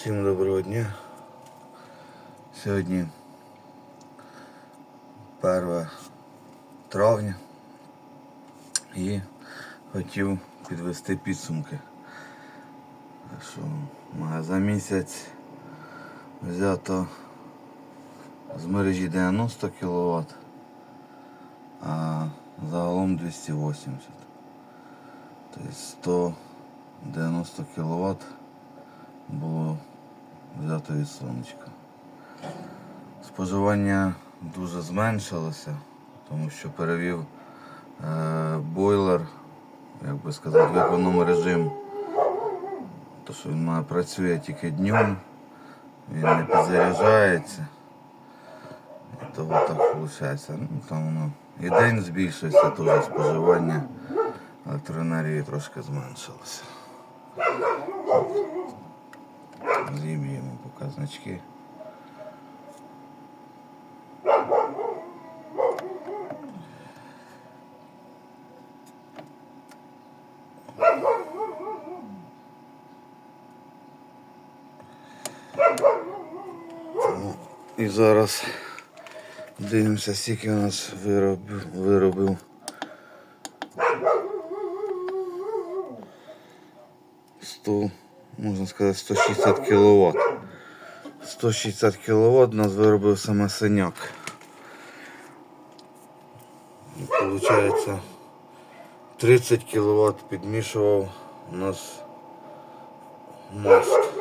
Всім доброго дня. Сьогодні 1 травня і хотів підвести підсумки. Що за місяць взято з мережі 90 кВт, а загалом 280. Тобто 190 кВт було від сонечка. Споживання дуже зменшилося, тому що перевів е, бойлер, як би сказати, в економ режим. То, що він працює тільки днем, він не підзаряджається. І того так виходить. Ну, там воно і день збільшився, теж споживання електроенергії трошки зменшилося. Зіб'ємо показнички. Ну, І зараз дивимося, скільки у нас виробив, виробив. Сто, можна сказати, 160 кВт. 160 кВт нас виробив саме синяк. Получається 30 кВт підмішував у нас мост.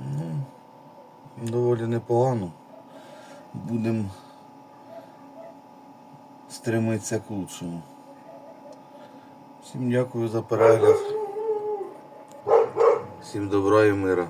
Ну, доволі непогано. Будемо стремитися к лучшому. Всім дякую за перегляд. Всім добра і мира.